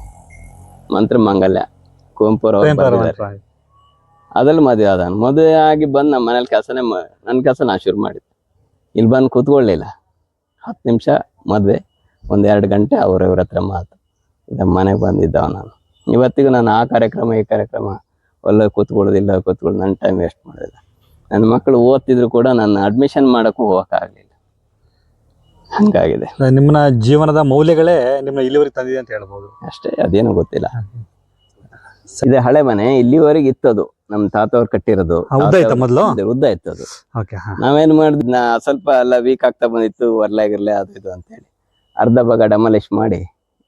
ಮಂತ್ರ ಮಂಗಲ್ಯ ಕುವೆಂಪುರ. ಅದ್ರಲ್ಲಿ ಮದುವೆ ಆದ. ಮದುವೆ ಆಗಿ ಬಂದು ನಮ್ಮ ಮನೇಲಿ ಕೆಲಸನೇ ನನ್ನ ಕೆಲಸ ನಾ ಶುರು ಮಾಡಿದ್ದೆ. ಇಲ್ಲಿ ಬಂದು ಕೂತ್ಕೊಳ್ಳಿಲ್ಲ. ಹತ್ತು ನಿಮಿಷ ಮದುವೆ ಒಂದು ಎರಡು ಗಂಟೆ ಅವ್ರ ಇವ್ರ ಹತ್ರ ಮಾತು. ಇದು ಮನೆಗೆ ಬಂದಿದ್ದವ ನಾನು. ಇವತ್ತಿಗೂ ನಾನು ಆ ಕಾರ್ಯಕ್ರಮ ಈ ಕಾರ್ಯಕ್ರಮ ಒಳ್ಳೆ ಕೂತ್ಕೊಳ್ಳೋದಿಲ್ಲ ಕೂತ್ಕೊಳ್ಳೋದು ನನ್ನ ಟೈಮ್ ವೇಸ್ಟ್ ಮಾಡೋದಿಲ್ಲ. ನನ್ನ ಮಕ್ಕಳು ಓದ್ತಿದ್ರು ಕೂಡ ನನ್ನ ಅಡ್ಮಿಷನ್ ಮಾಡೋಕ್ಕೂ ಹೋಗೋಕ್ಕಾಗಲಿಲ್ಲ. ಹಂಗಾಗಿದೆ. ನಿಮ್ಮನ್ನ ಜೀವನದ ಮೌಲ್ಯಗಳೇ ನಿಮ್ಮ ಇಲ್ಲಿವರೆಗೆ ತಂದಿದೆ ಅಂತ ಹೇಳ್ಬೋದು. ಅಷ್ಟೇ ಅದೇನೂ ಗೊತ್ತಿಲ್ಲ. ಇದೆ ಹಳೆ ಮನೆ ಇಲ್ಲಿವರೆಗೆ ಇತ್ತದು. ನಮ್ಮ ತಾತವ್ರು ಕಟ್ಟಿರೋದು. ಉದ್ದ ಇತ್ತು ಮೊದ್ಲು? ಉದ್ದ ಇತ್ತು ಅದು ನಾವೇನ್ ಮಾಡಿದ್ ನಾ ಸ್ವಲ್ಪ ಎಲ್ಲ ವೀಕ್ ಆಗ್ತಾ ಬಂದಿತ್ತು ವರ್ಲಾಗಿರ್ಲೆ ಅದು ಇದು ಅಂತೇಳಿ. ಅರ್ಧ ಭಾಗ ಡಮಲಿಶ್ ಮಾಡಿ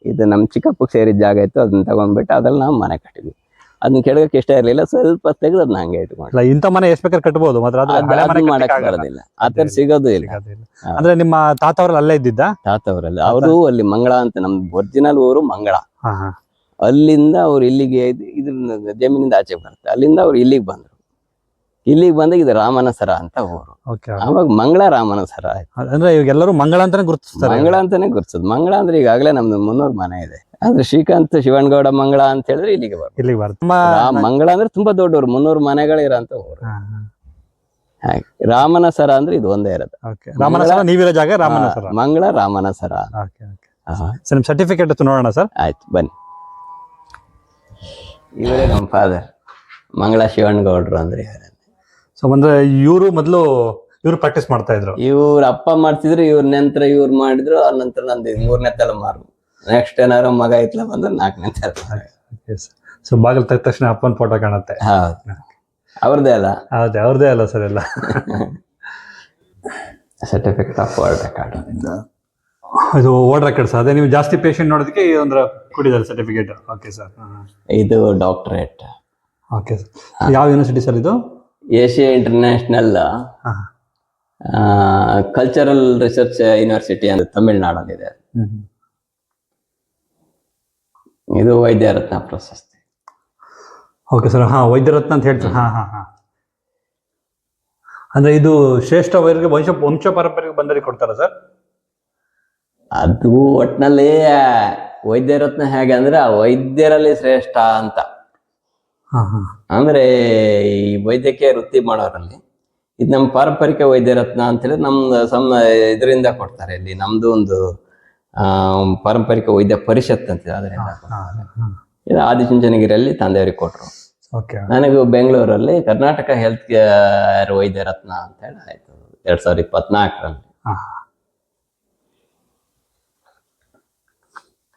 ಇದು ನಮ್ ಚಿಕ್ಕಪ್ಪಗೆ ಸೇರಿದ ಜಾಗ ಇತ್ತು ಅದನ್ನ ತಗೊಂಡ್ಬಿಟ್ಟು ಅದ್ರಲ್ಲಿ ನಾವು ಮನೆ ಕಟ್ಟಿದ್ವಿ. ಅದನ್ನ ಕೆಡಗಕ್ಕೆ ಇಷ್ಟ ಇರ್ಲಿಲ್ಲ ಸ್ವಲ್ಪ ತೆಗೆದು ಅದನ್ನ ಹಂಗೆ ಇಟ್ಕೊಂಡು ಇಂಥ ಮನೆ ಎಷ್ಟು ಬೇಕಾದ್ರೆ ಕಟ್ಬೋದು ಮಾತ್ರ ಮಾಡಕ್ ಬರೋದಿಲ್ಲ. ಆ ಥರ ಸಿಗೋದು ಇಲ್ಲ. ಅಂದ್ರೆ ನಿಮ್ಮ ತಾತವ್ರಲ್ಲಿ ಅಲ್ಲೇ ಇದ್ದಿದ್ದ? ತಾತವ್ರಲ್ಲಿ. ಅವರು ಅಲ್ಲಿ ಮಂಗಳ ಅಂತ ನಮ್ದು ಒರಿಜಿನಲ್ ಊರು ಮಂಗಳ. ಅಲ್ಲಿಂದ ಅವ್ರು ಇಲ್ಲಿಗೆ ಇದು ಇದ್ರ ಜಮೀನಿಂದ ಆಚೆ ಬರುತ್ತೆ. ಅಲ್ಲಿಂದ ಅವ್ರು ಇಲ್ಲಿಗೆ ಬಂದ್ರು. ಇಲ್ಲಿಗೆ ಬಂದಾಗ ಇದು ರಾಮನಸರ ಅಂತ ಊರು. ಆವಾಗ ಮಂಗಳ ರಾಮನ ಸರ ಅಂದ್ರೆ ಇವಾಗ ಎಲ್ಲರೂ ಮಂಗಳ ಅಂತಾನೆ ಗುರುತಿಸ್ತಾರೆ. ಮಂಗಳ ಅಂತಾನೆ ಗುರುತಿಸೋದು. ಮಂಗಳ ಅಂದ್ರೆ ಈಗಾಗಲೇ ನಮ್ದು ಮುನ್ನೂರು ಮನೆ ಇದೆ. ಆದ್ರೆ ಶ್ರೀಕಾಂತ್ ಶಿವನ್ಗೌಡ ಮಂಗಳ ಅಂತ ಹೇಳಿದ್ರೆ ಇಲ್ಲಿಗೆ ಬರ್ತಾರೆ ಇಲ್ಲಿಗೆ ಬರ್ತಾರೆ ನಮ್ಮ ಮಂಗಳ ಅಂದ್ರೆ ತುಂಬಾ ದೊಡ್ಡವರು. ಮುನ್ನೂರು ಮನೆಗಳಿರೋಂತ ಊರು. ಹಾ, ಹಾ. ರಾಮನ ರಾಮನಸರ ಅಂದ್ರೆ ಇದು ಒಂದೇ ಇರೋದು. ರಾಮನ ಸರ ನೀವಿರೋ ಜಾಗ ರಾಮನ ಸರ. ಮಂಗಳ ರಾಮನ ಸರ. ಸರ್ ನಿಮ್ಮ ಸರ್ಟಿಫಿಕೇಟ್ ನೋಡೋಣ ಸರ್. ಆಯ್ತು ಬನ್ನಿ. ಇವರೇ ನಮ್ಮ ಫಾದರ್ ಮಂಗಳ ಶಿವಣ್ಣಗೌಡ್ರು ಅಂದ್ರೆ ಇವರೇ. ಸೊ ಅಂದ್ರೆ ಇವರು ಮೊದಲು ಇವ್ರು ಪ್ರಾಕ್ಟೀಸ್ ಮಾಡ್ತಾ ಇದ್ರು. ಇವ್ರ ಅಪ್ಪ ಮಾಡ್ತಿದ್ರು ಇವ್ರ ನಂತರ ಇವ್ರು ಮಾಡಿದ್ರು ಆ ನಂತರ ನಂದು ಮೂರನೇ ತಲೆಮಾರು ನೆಕ್ಸ್ಟ್ ಏನಾರು ಮಗ ಇತ್ಲ ಬಂದ್ರೆ ನಾಲ್ಕನೇ ತಲೆಮಾರು ಸೊ ಬಾಗಿಲು ತೆಗೆದ ತಕ್ಷಣ ಅಪ್ಪನ ಫೋಟೋ ಕಾಣುತ್ತೆ. ಹೌದು. ಅವ್ರದ್ದೇ ಅಲ್ಲ. ಹೌದು ಅವ್ರದೇ ಅಲ್ಲ ಸರ್ ಎಲ್ಲ. ಸರ್ಟಿಫಿಕೇಟ್ ಆಫ್ ವರ್ಲ್ಡ್ ರೆಕಾರ್ಡ್ ಇದು ಓಡ್ರ ರೆಕಾರ್ಡ್ ಸರ್ ಅದೇ ನೀವು ಜಾಸ್ತಿ ಪೇಷಂಟ್ ನೋಡೋದಕ್ಕೆ ಈ ಒಂದು ಕೊಟ್ಟಿದ್ದಾರೆ ಸರ್ಟಿಫಿಕೇಟ್ ಓಕೆ ಸರ್ ಇದು ಡಾಕ್ಟರೇಟ್ ಓಕೆ ಸರ್ ಯಾವ ಯೂನಿವರ್ಸಿಟಿ ಸರ್ ಇದು? Asia international cultural research university ಅಂತ ತಮಿಳ್ನಾಡಲ್ಲಿದೆ. ಇದು ವೈದ್ಯರತ್ನ ಪ್ರಶಸ್ತಿ. ಓಕೆ ಸರ್ ಹಾ ವೈದ್ಯರತ್ನ ಅಂತ ಹೇಳ್ತಾರೆ. ಹಾ ಹಾ ಹಾ. ಅಂದ್ರೆ ಇದು ಶ್ರೇಷ್ಠ ವೈರ್ಗೆ ವಂಶ ವಂಶ ಪರಂಪರೆಗೆ ಬಂದರಿಗೆ ಕೊಡ್ತಾರಾ ಸರ್ ಅದು ಒಟ್ನಲ್ಲಿ ವೈದ್ಯ ರತ್ನ ಹೇಗೆ ಅಂದ್ರೆ ಆ ವೈದ್ಯರಲ್ಲಿ ಶ್ರೇಷ್ಠ ಅಂತ. ಅಂದ್ರೆ ಈ ವೈದ್ಯಕೀಯ ವೃತ್ತಿ ಮಾಡೋರಲ್ಲಿ ಇದು ನಮ್ಮ ಪಾರಂಪರಿಕ ವೈದ್ಯ ರತ್ನ ಅಂತೇಳಿ ನಮ್ ಸಮ ಇದರಿಂದ ಕೊಡ್ತಾರೆ ಇಲ್ಲಿ. ನಮ್ದು ಒಂದು ಆ, ಪಾರಂಪರಿಕ ವೈದ್ಯ ಪರಿಷತ್ ಅಂತ ಅದರಿಂದ ಇದು ಆದಿಚುಂಚನಗಿರಿಯಲ್ಲಿ ತಂದೆಯವ್ರಿಗೆ ಕೊಟ್ರು. ಓಕೆ. ನನಗೆ ಬೆಂಗಳೂರಲ್ಲಿ ಕರ್ನಾಟಕ ಹೆಲ್ತ್ ಕೇರ್ ವೈದ್ಯ ರತ್ನ ಅಂತ ಹೇಳಿ ಆಯ್ತು. ಎರಡ್ ಸಾವಿರದ ಇಪ್ಪತ್ನಾಲ್ಕರಲ್ಲಿ.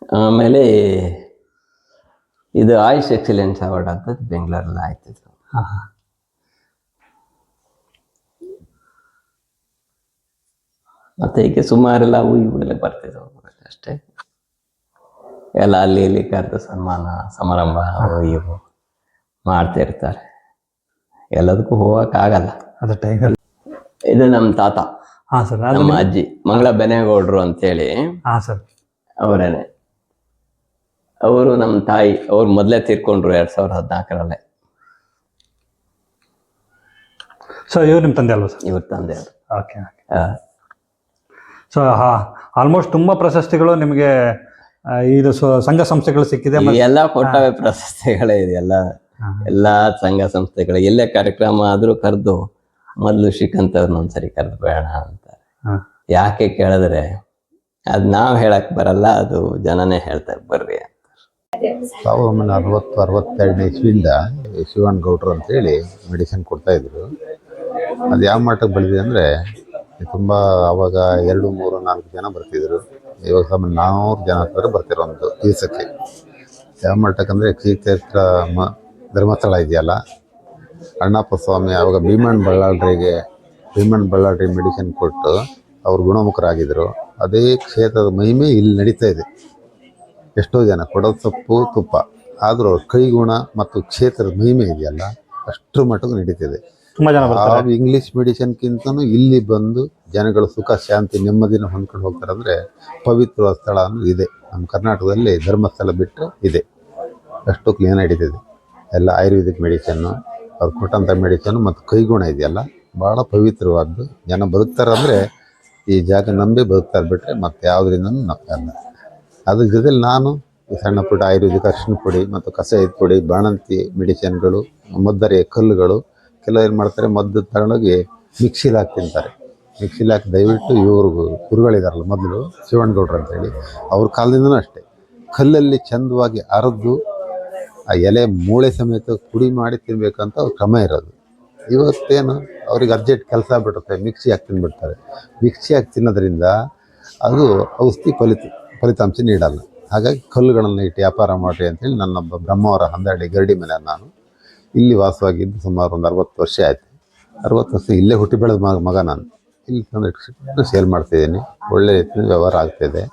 ಆಮೇಲೆ ಇದು ಆಯುಷ್ ಎಕ್ಸಲೆನ್ಸ್ ಅವಾರ್ಡ್ ಅಂತ ಬೆಂಗಳೂರಲ್ಲಿ ಆಯ್ತು ಮತ್ತೆ ಹೀಗೆ ಸುಮಾರೆಲ್ಲ ಅವು ಇವೆಲ್ಲ ಬರ್ತಿದ್ವು ಅಷ್ಟೇ. ಎಲ್ಲ ಅಲ್ಲಿ ಇಲ್ಲಿ ಕರೆದು ಸನ್ಮಾನ ಸಮಾರಂಭ ಅವು ಇವು ಮಾಡ್ತಿರ್ತಾರೆ ಎಲ್ಲದಕ್ಕೂ ಹೋಗಕ್ ಆಗಲ್ಲ ಅದು ಟೈಮಲ್ಲಿ ಇದು ನಮ್ಮ ತಾತ. ಹಾಂ ಸರ್ ನಮ್ಮ ಅಜ್ಜಿ ಮಂಗಳ ಬೆನೆಗೌಡರು ಅಂತೇಳಿ. ಹಾಂ ಸರ್. ಅವರೇನೆ. ಅವರು ನಮ್ಮ ತಾಯಿ ಅವ್ರು ಮೊದಲೇ ತೀರ್ಕೊಂಡ್ರು ಎರಡ್ ಸಾವಿರದ ಹದಿನಾಲ್ಕರಲ್ಲೇ. ಸೊ ಇವ್ರು ನಿಮ್ಮ ತಂದೆ ಅಲ್ವಾ ಸರ್? ಇವ್ರ ತಂದೆಯವರು ಓಕೆ ಓಕೆ ಸೊ ಹಾ ಆಲ್ಮೋಸ್ಟ್ ತುಂಬಾ ಪ್ರಶಸ್ತಿಗಳು ನಿಮಗೆ ಇದು ಸಂಘ ಸಂಸ್ಥೆಗಳು ಸಿಕ್ಕಿದೆ ಎಲ್ಲ ಕೊಟ್ಟವೆ ಪ್ರಶಸ್ತಿಗಳೇ ಇದೆ ಎಲ್ಲ. ಎಲ್ಲಾ ಸಂಘ ಸಂಸ್ಥೆಗಳು. ಎಲ್ಲೇ ಕಾರ್ಯಕ್ರಮ ಆದ್ರೂ ಕರೆದು ಮೊದಲು ಶ್ರೀಕಂತ್ ಅವ್ರನ್ನ ಒಂದ್ಸರಿ ಕರೆದು ಬೇಡ ಅಂತಾರೆ ಯಾಕೆ ಕೇಳಿದ್ರೆ ಅದ್ ನಾವ್ ಹೇಳಕ್ ಬರಲ್ಲ ಅದು ಜನನೇ ಹೇಳ್ತಾರೆ ಬರ್ರಿ ಅಂತ. ಸಾವಿರದ ಒಂಬೈನೂರ ಅರವತ್ತು ಅರವತ್ತೆರಡನೇ ಇಸ್ವಿಯಿಂದ ಶಿವನ್ ಗೌಡ್ರು ಅಂತೇಳಿ ಮೆಡಿಸಿನ್ ಕೊಡ್ತಾಯಿದ್ರು ಅದು ಯಾವ ಮಟ್ಟಕ್ಕೆ ಬೆಳೆದಿದೆ ಅಂದರೆ ತುಂಬ ಆವಾಗ ಎರಡು, ಮೂರು, ನಾಲ್ಕು ಜನ ಬರ್ತಿದ್ರು. ಇವಾಗ ಸಾಮಾನ್ಯ ನಾನ್ನೂರು ಜನ ಹತ್ರ ಬರ್ತಿರೋ ಒಂದು ದಿವಸಕ್ಕೆ. ಯಾವ ಮಟ್ಟಕ್ಕಂದರೆ ಕ್ಷೇತ್ರ ಮ ಧರ್ಮಸ್ಥಳ ಇದೆಯಲ್ಲ, ಅಣ್ಣಪ್ಪ ಸ್ವಾಮಿ ಆವಾಗ ಭೀಮಣ್ಣ ಬಳ್ಳಾಳ್ರಿಗೆ, ಭೀಮಣ್ಣ ಬಳ್ಳಾಳ್ರಿ ಮೆಡಿಸಿನ್ ಕೊಟ್ಟು ಅವ್ರು ಗುಣಮುಖರಾಗಿದ್ದರು ಅದೇ ಕ್ಷೇತ್ರದ ಮಹಿಮೆ ಇಲ್ಲಿ ನಡೀತಾ ಇದೆ. ಎಷ್ಟೋ ಜನ ಕೊಡೋದು ಸೊಪ್ಪು ತುಪ್ಪ. ಆದರೂ ಕೈಗುಣ ಮತ್ತು ಕ್ಷೇತ್ರದ ಮಹಿಮೆ ಇದೆಯಲ್ಲ ಅಷ್ಟರ ಮಟ್ಟಿಗೆ ನಡೀತಿದೆ. ತುಂಬಾ ಜನ ಬರ್ತಾರೆ. ಆ ಇಂಗ್ಲಿಷ್ ಮೆಡಿಸಿನ್ಗಿಂತನೂ ಇಲ್ಲಿ ಬಂದು ಜನಗಳು ಸುಖ ಶಾಂತಿ ನೆಮ್ಮದಿನ ಹೊಂದ್ಕೊಂಡು ಹೋಗ್ತಾರೆ ಅಂದರೆ ಪವಿತ್ರ ಸ್ಥಳ ಅನ್ನೋದು ಇದೆ. ನಮ್ಮ ಕರ್ನಾಟಕದಲ್ಲಿ ಧರ್ಮಸ್ಥಳ ಬಿಟ್ಟು ಇದೆ. ಅಷ್ಟು ಕ್ಲೀನ್ ನಡೀತಿದೆ. ಎಲ್ಲ ಆಯುರ್ವೇದಿಕ್ ಮೆಡಿಸನ್ನು ಅವ್ರು ಕೊಟ್ಟಂಥ ಮೆಡಿಸನ್ನು ಮತ್ತು ಕೈಗುಣ ಇದೆಯಲ್ಲ ಭಾಳ ಪವಿತ್ರವಾದ್ದು. ಜನ ಬದುಕ್ತಾರೆ ಅಂದರೆ ಈ ಜಾಗ ನಂಬಿ ಬದುಕ್ತಾರೆ ಬಿಟ್ಟರೆ ಮತ್ತೆ ಯಾವುದರಿಂದನೂ ಅಲ್ಲ ಅದ್ರ ಜೊತೆಲಿ ನಾನು ಸಣ್ಣ ಪುಟ್ಟ ಆಯುರ್ವೇದಿಕ್ ಅರಿಶಿನ ಪುಡಿ ಮತ್ತು ಕಷಾಯದ ಪುಡಿ, ಬಾಣಂತಿ ಮೆಡಿಸಿನ್ಗಳು, ಮದ್ದರೆ, ಕಲ್ಲುಗಳು. ಕೆಲವು ಏನು ಮಾಡ್ತಾರೆ, ಮದ್ದು ತಗೊಂಡೋಗಿ ಮಿಕ್ಸಿಲಿ ಹಾಕಿ ತಿಂತಾರೆ. ಮಿಕ್ಸಿಲಿ ಹಾಕಿ ದಯವಿಟ್ಟು ಇವ್ರಿಗೂ ಗುರುಗಳಿದಾರಲ್ಲ ಮೊದಲು, ಶಿವಣ್ಣಗೌಡ್ರು ಅಂತೇಳಿ, ಅವ್ರ ಕಾಲದಿಂದನೂ ಅಷ್ಟೇ. ಕಲ್ಲಲ್ಲಿ ಚಂದವಾಗಿ ಅರೆದು ಆ ಎಲೆ ಮೂಳೆ ಸಮೇತ ಪುಡಿ ಮಾಡಿ ತಿನ್ನಬೇಕಂತ ಅವ್ರ ಕ್ರಮ ಇರೋದು. ಇವತ್ತೇನು ಅವ್ರಿಗೆ ಅರ್ಜೆಂಟ್ ಕೆಲಸ ಬಿಡುತ್ತೆ ಮಿಕ್ಸಿ ಹಾಕಿ ತಿನ್ಬಿಡ್ತಾರೆ. ಮಿಕ್ಸಿ ಹಾಕಿ ತಿನ್ನೋದ್ರಿಂದ ಅದು ಔಷಧಿ ಫಲಿತ. ಫಲಿತಾಂಶ ನೀಡಲ್ಲ. ಹಾಗಾಗಿ ಕಲ್ಲುಗಳನ್ನು ಇಟ್ಟು ವ್ಯಾಪಾರ ಮಾಡಿರಿ ಅಂತೇಳಿ ನನ್ನೊಬ್ಬ ಬ್ರಹ್ಮವರ ಹಂದರಡಿ ಗರಡಿ ಮೇಲೆ ನಾನು. ಇಲ್ಲಿ ವಾಸವಾಗಿದ್ದು ಸುಮಾರು ಒಂದು ಅರವತ್ತು ವರ್ಷ ಆಯಿತು. ಅರವತ್ತು ವರ್ಷ ಇಲ್ಲೇ ಹುಟ್ಟಿ ಬೆಳೆದ ಮಗ ಮಗ ನಾನು. ಇಲ್ಲಿ ತಂದು ಸೇಲ್ ಮಾಡ್ತಿದ್ದೀನಿ. ಒಳ್ಳೆ ರೀತಿಯ ವ್ಯವಹಾರ ಆಗ್ತಾಯಿದೆ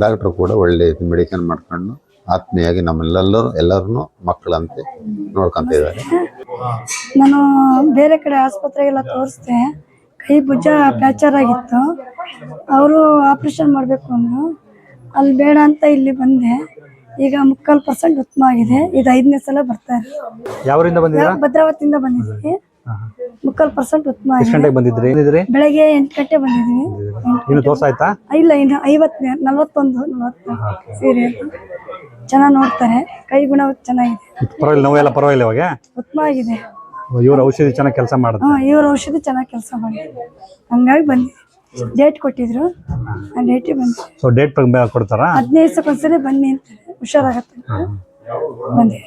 ಡಾಕ್ಟ್ರು ಕೂಡ ಒಳ್ಳೆ ರೀತಿ ಮೆಡಿಕಲ್ ಮಾಡ್ಕೊಂಡು ಆತ್ಮೀಯಾಗಿ ನಮ್ಮೆಲ್ಲರೂ, ಎಲ್ಲರನ್ನೂ ಮಕ್ಕಳಂತೆ ನೋಡ್ಕೊತ ಇದ್ದಾರೆ ನಾನು ಬೇರೆ ಕಡೆ ಆಸ್ಪತ್ರೆಗೆಲ್ಲ ತೋರಿಸ್ದೆ. ಕೈ ಭುಜ ಫ್ರ್ಯಾಕ್ಚರ್ ಆಗಿತ್ತು. ಅವರು ಆಪ್ರೇಷನ್ ಮಾಡಬೇಕು ಅಂದರು. ಅಲ್ಲಿ ಬೇಡ ಅಂತ ಇಲ್ಲಿ ಬಂದೆ. ಈಗ ಮುಕ್ಕಾಲು ಪರ್ಸೆಂಟ್ ಉತ್ತಮ ಆಗಿದೆ. ಇದು ಐದನೇ ಸಲ ಬರ್ತಾ ಇದೆ ಯಾವರಿಂದ ಬಂದಿದ್ದೀರಾ? ಭದ್ರಾವತಿಯಿಂದ ಬಂದಿದ್ದೀವಿ. ಮುಕ್ಕಾಲು ಪರ್ಸೆಂಟ್ ಉತ್ತಮ ಎಷ್ಟು ಆಗಿದೆ. ಗಂಟೆಗೆ ಬಂದಿದ್ರಿ? ಏನಿದ್ರಿ ಬೆಳಗ್ಗೆ ಎಂಟು ಗಂಟೆ ಬಂದಿದ್ದೀವಿ. ಇನ್ನು ತೋರ್ಸಾಯ್ತಾ ಇಲ್ಲ ಇನ್ನು ಐವತ್ತನೇ ನಲವತ್ತೊಂದು ನಲ್ವತ್ತು ಸೀರೆ ಚೆನ್ನಾಗಿ ನೋಡ್ತಾರೆ. ಕೈ ಗುಣ ಚೆನ್ನಾಗಿದೆ. ಪರವಾಗಿಲ್ಲ ನೋವೆಲ್ಲ ಪರವಾಗಿಲ್ಲ ಇವಾಗ? ಉತ್ತಮ ಆಗಿದೆ. ಇವ್ರ ಔಷಧಿ ಚೆನ್ನಾಗಿ ಕೆಲಸ ಮಾಡಿದ್ರು ಇವರ ಇವ್ರ ಔಷಧಿ ಚೆನ್ನಾಗಿ ಕೆಲಸ ಮಾಡಿದೆ ಹಂಗಾಗಿ ಬಂದಿದೆ ಡೇಟ್ ಕೊಟ್ಟಿದ್ರು. ಆ ಡೇಟಿಗೆ ಬಂದೆ ಸೊ ಡೇಟ್ ಕೊಡ್ತಾರಾ? ಹದಿನೈದು ದಿವಸಕ್ಕೊಂದ್ಸರಿ ಬನ್ನಿ ಅಂತಾರೆ ಹುಷಾರಾಗತ್ತೆ ಅಂತ ಬಂದೆ.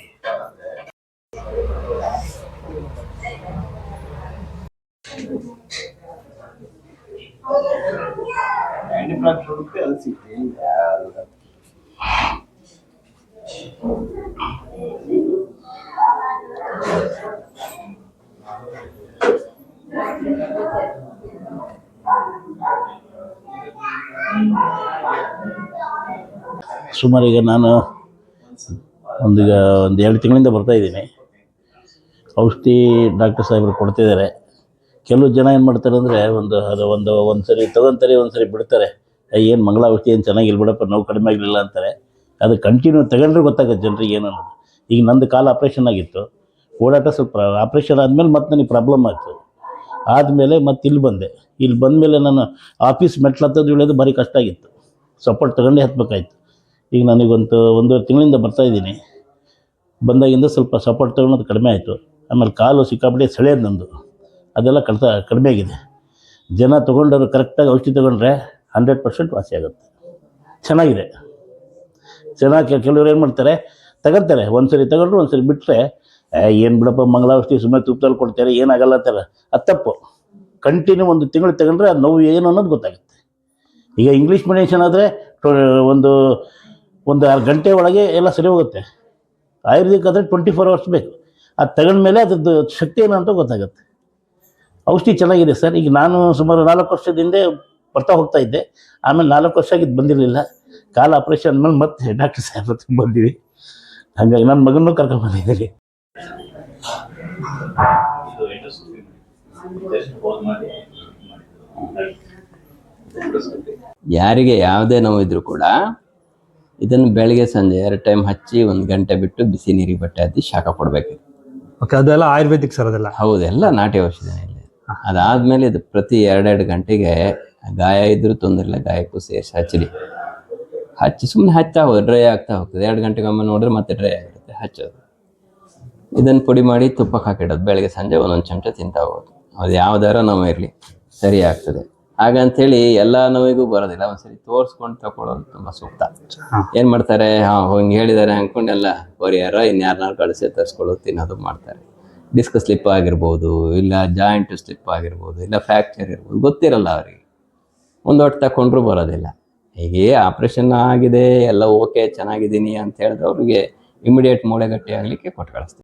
ಸುಮಾರು ಈಗ ನಾನು ಒಂದೀಗ ಒಂದು ಎರಡು ತಿಂಗಳಿಂದ ಬರ್ತಾ ಇದ್ದೀನಿ. ಔಷಧಿ ಡಾಕ್ಟರ್ ಸಾಹೇಬರು ಕೊಡ್ತಿದ್ದಾರೆ. ಕೆಲವು ಜನ ಏನು ಮಾಡ್ತಾರೆ ಅಂದರೆ ಒಂದು ಅದು ಒಂದು ಒಂದು ಸರಿ ತಗೊಂತಾರೆ ಒಂದು ಸರಿ ಬಿಡ್ತಾರೆ ಏನು ಮಂಗಳ ಔಷಧಿ ಏನು ಚೆನ್ನಾಗಿಲ್ಲ ಬಿಡಪ್ಪ, ನೋವು ಕಡಿಮೆ ಆಗಲಿಲ್ಲ ಅಂತಾರೆ. ಅದು ಕಂಟಿನ್ಯೂ ತಗೊಂಡ್ರೆ ಗೊತ್ತಾಗುತ್ತೆ ಜನರಿಗೆ ಏನು ಅನ್ನೋದು ಈಗ ನಂದು ಕಾಲು ಆಪ್ರೇಷನ್ ಆಗಿತ್ತು. ಓಡಾಟ ಸ್ವಲ್ಪ ಆಪ್ರೇಷನ್ ಆದಮೇಲೆ ಮತ್ತೆ ನನಗೆ ಪ್ರಾಬ್ಲಮ್ ಆಯಿತು. ಆದಮೇಲೆ ಮತ್ತೆ ಇಲ್ಲಿ ಬಂದೆ. ಇಲ್ಲಿ ಬಂದಮೇಲೆ ನಾನು ಆಫೀಸ್ ಮೆಟ್ಲು ಹತ್ತೋದು ಇಳಿಯೋದು ಭಾರಿ ಕಷ್ಟ ಆಗಿತ್ತು. ಸಪೋರ್ಟ್ ತಗೊಂಡೇ ಹತ್ಬೇಕಾಯ್ತು. ಈಗ ನನಗೊಂದು ಒಂದೂವರೆ ತಿಂಗಳಿಂದ ಬರ್ತಾ ಇದ್ದೀನಿ. ಬಂದಾಗಿಂದ ಸ್ವಲ್ಪ ಸಪೋರ್ಟ್ ತಗೊಳೋದು ಕಡಿಮೆ ಆಯಿತು. ಆಮೇಲೆ ಕಾಲು ಸಿಕ್ಕಾಪಟ್ಟೆ ಸೆಳೆಯೋದು ನಂದು. ಅದೆಲ್ಲ ಕಡಿತ ಕಡಿಮೆ ಆಗಿದೆ. ಜನ ತೊಗೊಂಡವರು ಕರೆಕ್ಟಾಗಿ ಔಷಧಿ ತೊಗೊಂಡ್ರೆ ಹಂಡ್ರೆಡ್ ಪರ್ಸೆಂಟ್ ವಾಸಿ ಆಗುತ್ತೆ. ಚೆನ್ನಾಗಿದೆ. ಚೆನ್ನಾಗಿ ಕೆಲವ್ರು ಏನು ಮಾಡ್ತಾರೆ, ತಗೊಳ್ತಾರೆ. ಒಂದು ಸರಿ ತಗೊಂಡ್ರು ಒಂದು ಸರಿ ಬಿಟ್ಟರೆ ಏನು ಬಿಡಪ್ಪ ಮಂಗಳಾವಷ್ಟಿ ಸುಮ್ಮನೆ ತುಪ್ಪದಲ್ಲಿ ಕೊಡ್ತಾರೆ ಏನಾಗಲ್ಲ ಅಂತಾರೆ? ಅದು ತಪ್ಪು. ಕಂಟಿನ್ಯೂ ಒಂದು ತಿಂಗಳು ತಗೊಂಡ್ರೆ ಅದು ನೋವು ಏನು ಅನ್ನೋದು ಗೊತ್ತಾಗುತ್ತೆ. ಈಗ ಇಂಗ್ಲೀಷ್ ಮೆಡಿಷನ್ ಆದರೆ ಒಂದು ಒಂದು ಆರು ಗಂಟೆ ಒಳಗೆ ಎಲ್ಲ ಸರಿ ಹೋಗುತ್ತೆ. ಆಯುರ್ವೇದಿಕ್ ಆದರೆ ಟ್ವೆಂಟಿ ಫೋರ್ ಅವರ್ಸ್ ಬೇಕು. ಅದು ತಗೊಂಡ್ಮೇಲೆ ಅದ್ರದ್ದು ಶಕ್ತಿ ಏನು ಅಂತ ಗೊತ್ತಾಗುತ್ತೆ. ಔಷಧಿ ಚೆನ್ನಾಗಿದೆ ಸರ್. ಈಗ ನಾನು ಸುಮಾರು ನಾಲ್ಕು ವರ್ಷದ ಹಿಂದೆ ಬರ್ತಾ ಹೋಗ್ತಾ ಇದ್ದೆ. ಆಮೇಲೆ ನಾಲ್ಕು ವರ್ಷ ಆಗಿದ್ದು ಬಂದಿರಲಿಲ್ಲ. ಕಾಲ ಆಪ್ರೇಷನ್ ಮೇಲೆ ಮತ್ತೆ ಡಾಕ್ಟರ್ ಸಾಹೇಬ್ ಬಂದಿವಿ. ಹಾಗಾಗಿ ನನ್ನ ಮಗನೂ ಯಾರಿಗೆ ಯಾವುದೇ ನೋವಿದ್ರೂ ಕೂಡ ಇದನ್ನು ಬೆಳಗ್ಗೆ ಸಂಜೆ ಎರಡು ಟೈಮ್ ಹಚ್ಚಿ ಒಂದು ಗಂಟೆ ಬಿಟ್ಟು ಬಿಸಿ ನೀರಿಗೆ ಬಟ್ಟೆ ಹತ್ತಿ ಶಾಖ ಕೊಡಬೇಕು. ಓಕೆ ಅದೆಲ್ಲ ಆಯುರ್ವೇದಿಕ್ ಸರ್ ಅದೆಲ್ಲ? ಹೌದೆಲ್ಲ ನಾಟಿ ಔಷಧಿನೇ ಇಲ್ಲಿ. ಅದಾದ್ಮೇಲೆ ಇದು ಪ್ರತಿ ಎರಡೆರಡು ಗಂಟೆಗೆ ಗಾಯ ಇದ್ರೂ ತೊಂದರೆ ಇಲ್ಲ ಗಾಯಕ್ಕೂ ಸೇರಿಸಿ ಹಚ್ಚಲಿ ಹಚ್ಚಿ ಸುಮ್ಮನೆ ಹಚ್ಚಾ ಹೋಗುದು ಡ್ರೈ ಆಗ್ತಾ ಹೋಗ್ತದೆ. ಎರಡು ಗಂಟೆಗೊಮ್ಮೆ ನೋಡಿದ್ರೆ ಮತ್ತೆ ಡ್ರೈ ಆಗುತ್ತೆ ಹಚ್ಚೋದು. ಇದನ್ನು ಪುಡಿ ಮಾಡಿ ತುಪ್ಪಕ್ಕೆ ಹಾಕಿಡೋದು. ಬೆಳಗ್ಗೆ ಸಂಜೆ ಒಂದೊಂದು ಚಮಚ ತಿಂತಾ ಹೋಗೋದು ಅದು ಯಾವ್ದಾರ ನೋವು ಇರಲಿ ಸರಿ ಆಗ್ತದೆ. ಹಾಗಂತೇಳಿ ಎಲ್ಲ ನೋವಿಗೂ ಬರೋದಿಲ್ಲ. ಒಂದ್ಸರಿ ತೋರಿಸ್ಕೊಂಡು ತಗೊಳ್ಳೋದು ತುಂಬ ಸೂಕ್ತ. ಏನು ಮಾಡ್ತಾರೆ? ಹಾಂ ಹಂಗೆ ಹೇಳಿದ್ದಾರೆ ಅಂದ್ಕೊಂಡೆಲ್ಲ ಎಲ್ಲ ಪರಿಹಾರ ಇನ್ಯಾರನ್ನಾರು ಕಳಿಸಿ ತರಿಸ್ಕೊಳ್ಳೋದು ತಿನ್ನೋದು ಮಾಡ್ತಾರೆ. ಡಿಸ್ಕ್ ಸ್ಲಿಪ್ ಆಗಿರ್ಬೋದು ಇಲ್ಲ ಜಾಯಿಂಟ್ ಸ್ಲಿಪ್ ಆಗಿರ್ಬೋದು ಇಲ್ಲ ಫ್ಯಾಕ್ಚರ್ ಇರ್ಬೋದು ಗೊತ್ತಿರಲ್ಲ ಅವರಿಗೆ. ಒಂದು ಒಟ್ಟು ತಗೊಂಡ್ರು ಬರೋದಿಲ್ಲ. ಹೀಗೆ ಆಪ್ರೇಷನ್ ಆಗಿದೆ ಎಲ್ಲ ಓಕೆ ಚೆನ್ನಾಗಿದ್ದೀನಿ ಅಂತ ಹೇಳಿದ್ರೆ ಅವ್ರಿಗೆ ಇಮಿಡಿಯೇಟ್ ಮೂಳೆಗಟ್ಟಿ ಆಗಲಿಕ್ಕೆ ಕೊಟ್ಟು ಕಳಿಸ್ತೀವಿ